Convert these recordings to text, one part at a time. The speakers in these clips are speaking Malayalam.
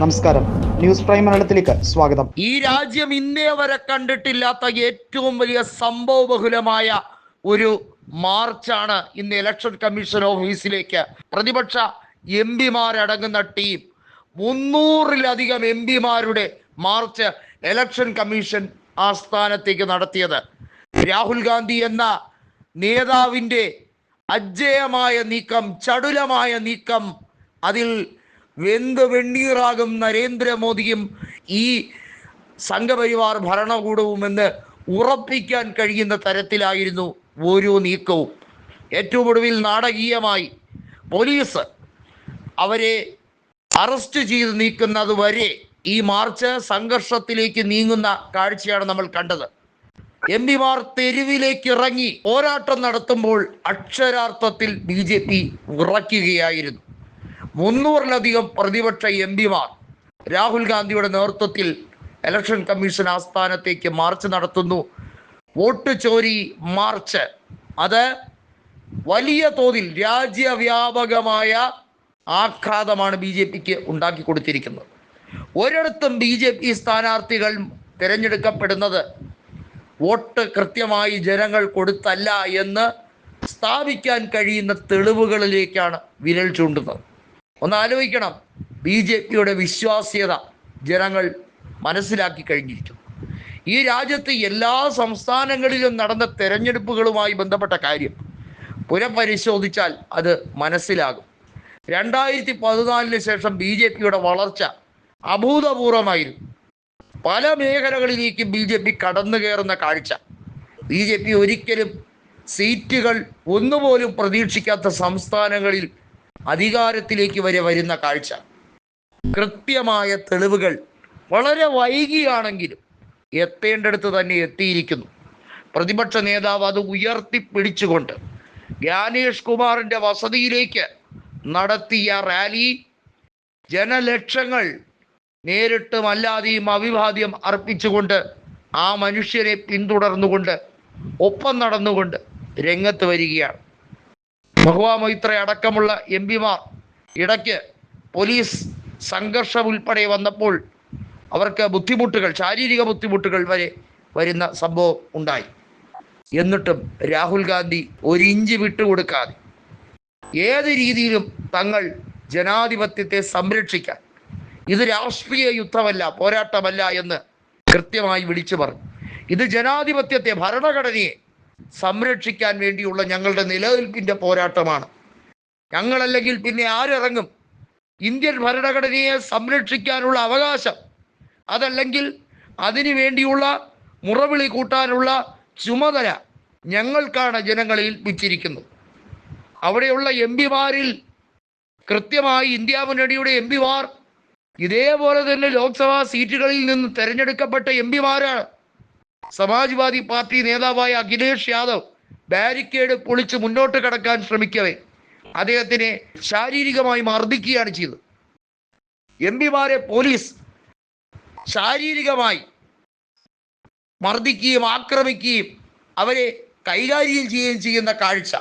നമസ്കാരം. ന്യൂസ് പ്രൈം മലയാളത്തിലേക്ക് സ്വാഗതം. ഈ രാജ്യം ഇന്നേ വരെ കണ്ടിട്ടില്ലാത്ത ഏറ്റവും വലിയ സംഭവബഹുലമായ ഒരു മാർച്ചാണ് ഇന്ന് ഇലക്ഷൻ കമ്മീഷൻ ഓഫീസിലേക്ക്. പ്രതിപക്ഷ എം പിമാരടങ്ങുന്ന ടീം മുന്നൂറിലധികം എം പിമാരുടെ മാർച്ച് ഇലക്ഷൻ കമ്മീഷൻ ആസ്ഥാനത്തേക്ക് നടത്തിയത്. രാഹുൽ ഗാന്ധി എന്ന നേതാവിന്റെ അജേയമായ നീക്കം ചടുലമായ നീക്കം അതിൽ വെന്ത് വെണ്ണീറാകും നരേന്ദ്രമോദിയും ഈ സംഘപരിവാർ ഭരണകൂടവുമെന്ന് ഉറപ്പിക്കാൻ കഴിയുന്ന തരത്തിലായിരുന്നു ഓരോ നീക്കവും. ഏറ്റവും ഒടുവിൽ നാടകീയമായി പോലീസ് അവരെ അറസ്റ്റ് ചെയ്ത് നീക്കുന്നത് വരെ ഈ മാർച്ച് സംഘർഷത്തിലേക്ക് നീങ്ങുന്ന കാഴ്ചയാണ് നമ്മൾ കണ്ടത്. എം പിമാർ തെരുവിലേക്ക് ഇറങ്ങി പോരാട്ടം നടത്തുമ്പോൾ അക്ഷരാർത്ഥത്തിൽ ബി ജെ പി മുന്നൂറിലധികം പ്രതിപക്ഷ എം പിമാർ രാഹുൽ ഗാന്ധിയുടെ നേതൃത്വത്തിൽ ഇലക്ഷൻ കമ്മീഷൻ ആസ്ഥാനത്തേക്ക് മാർച്ച് നടത്തുന്നു. വോട്ട് ചോരി മാർച്ച് അത് വലിയ തോതിൽ രാജ്യവ്യാപകമായ ആഘാതമാണ് ബി ജെ പിക്ക് ഉണ്ടാക്കി കൊടുത്തിരിക്കുന്നത്. ഒരിടത്തും ബി ജെ പി സ്ഥാനാർത്ഥികൾ തിരഞ്ഞെടുക്കപ്പെടുന്നത് വോട്ട് കൃത്യമായി ജനങ്ങൾ കൊടുത്തല്ല എന്ന് സ്ഥാപിക്കാൻ കഴിയുന്ന തെളിവുകളിലേക്കാണ് വിരൽ ചൂണ്ടുന്നത്. ഒന്ന് ആലോചിക്കണം ബി ജെ പിയുടെ വിശ്വാസ്യത ജനങ്ങൾ മനസ്സിലാക്കി കഴിഞ്ഞിരിക്കും ഈ രാജ്യത്ത് എല്ലാ സംസ്ഥാനങ്ങളിലും നടന്ന തെരഞ്ഞെടുപ്പുകളുമായി ബന്ധപ്പെട്ട കാര്യം പുനഃപരിശോധിച്ചാൽ അത് മനസ്സിലാകും. രണ്ടായിരത്തി പതിനാലിന് ശേഷം ബി ജെ പിയുടെ വളർച്ച അഭൂതപൂർവമായിരുന്നു. പല മേഖലകളിലേക്കും ബി ജെ പി കടന്നു കയറുന്ന കാഴ്ച. ബി ജെ പി ഒരിക്കലും സീറ്റുകൾ ഒന്നുപോലും പ്രതീക്ഷിക്കാത്ത സംസ്ഥാനങ്ങളിൽ അധികാരത്തിലേക്ക് വരെ വരുന്ന കാഴ്ച. കൃത്യമായ തെളിവുകൾ വളരെ വൈകിയാണെങ്കിലും എത്തേണ്ടടുത്ത് തന്നെ എത്തിയിരിക്കുന്നു. പ്രതിപക്ഷ നേതാവ് അത് ഉയർത്തിപ്പിടിച്ചുകൊണ്ട് ജ്ഞാനേഷ് കുമാറിന്റെ വസതിയിലേക്ക് നടത്തിയ റാലി ജനലക്ഷങ്ങൾ നേരിട്ടും അല്ലാതെയും അഭിവാദ്യം അർപ്പിച്ചുകൊണ്ട് ആ മനുഷ്യരെ പിന്തുടർന്നുകൊണ്ട് ഒപ്പം നടന്നുകൊണ്ട് രംഗത്ത് വരികയാണ്. മഹുവ മൈത്ര അടക്കമുള്ള എം പിമാർ ഇടയ്ക്ക് പോലീസ് സംഘർഷം ഉൾപ്പെടെ വന്നപ്പോൾ അവർക്ക് ബുദ്ധിമുട്ടുകൾ ശാരീരിക ബുദ്ധിമുട്ടുകൾ വരെ വരുന്ന സംഭവം ഉണ്ടായി. എന്നിട്ടും രാഹുൽ ഗാന്ധി ഒരു ഇഞ്ച് വിട്ടുകൊടുക്കാതെ ഏത് രീതിയിലും തങ്ങൾ ജനാധിപത്യത്തെ സംരക്ഷിക്കാൻ ഇത് രാഷ്ട്രീയ യുദ്ധമല്ല പോരാട്ടമല്ല എന്ന് കൃത്യമായി വിളിച്ചു പറഞ്ഞു. ഇത് ജനാധിപത്യത്തെ ഭരണഘടനയെ സംരക്ഷിക്കാൻ വേണ്ടിയുള്ള ഞങ്ങളുടെ നിലനിൽപ്പിന്റെ പോരാട്ടമാണ്. ഞങ്ങളല്ലെങ്കിൽ പിന്നെ ആരിറങ്ങും? ഇന്ത്യൻ ഭരണഘടനയെ സംരക്ഷിക്കാനുള്ള അവകാശം അതല്ലെങ്കിൽ അതിനു വേണ്ടിയുള്ള മുറവിളി കൂട്ടാനുള്ള ചുമതല ഞങ്ങൾക്കാണ് ജനങ്ങളെ ഏൽപ്പിച്ചിരിക്കുന്നത് അവിടെയുള്ള എം പിമാരിൽ കൃത്യമായി ഇന്ത്യ മുന്നണിയുടെ എം പിമാർ ഇതേപോലെ തന്നെ ലോക്സഭാ സീറ്റുകളിൽ നിന്ന് തെരഞ്ഞെടുക്കപ്പെട്ട എം പിമാരാണ്. സമാജ്വാദി പാർട്ടി നേതാവായ അഖിലേഷ് യാദവ് ബാരിക്കേഡ് പൊളിച്ച് മുന്നോട്ട് കടക്കാൻ ശ്രമിക്കവേ. അദ്ദേഹത്തിനെ ശാരീരികമായി മർദ്ദിക്കുകയാണ് ചെയ്തത്. എം പിമാരെ പോലീസ് ശാരീരികമായി മർദ്ദിക്കുകയും ആക്രമിക്കുകയും അവരെ കൈകാര്യം ചെയ്യുകയും ചെയ്യുന്ന കാഴ്ച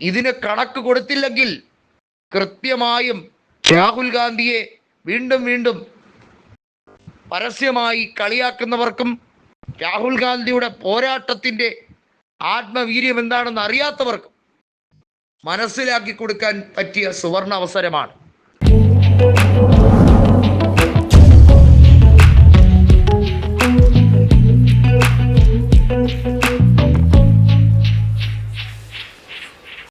ഇതിന് കണക്ക് കൊടുത്തില്ലെങ്കിൽ കൃത്യമായും രാഹുൽ ഗാന്ധിയെ വീണ്ടും വീണ്ടും പരസ്യമായി കളിയാക്കുന്നവർക്കും രാഹുൽ ഗാന്ധിയുടെ പോരാട്ടത്തിന്റെ ആത്മവീര്യം എന്താണെന്ന് അറിയാത്തവർക്കും മനസ്സിലാക്കി കൊടുക്കാൻ പറ്റിയ സുവർണ അവസരമാണ്.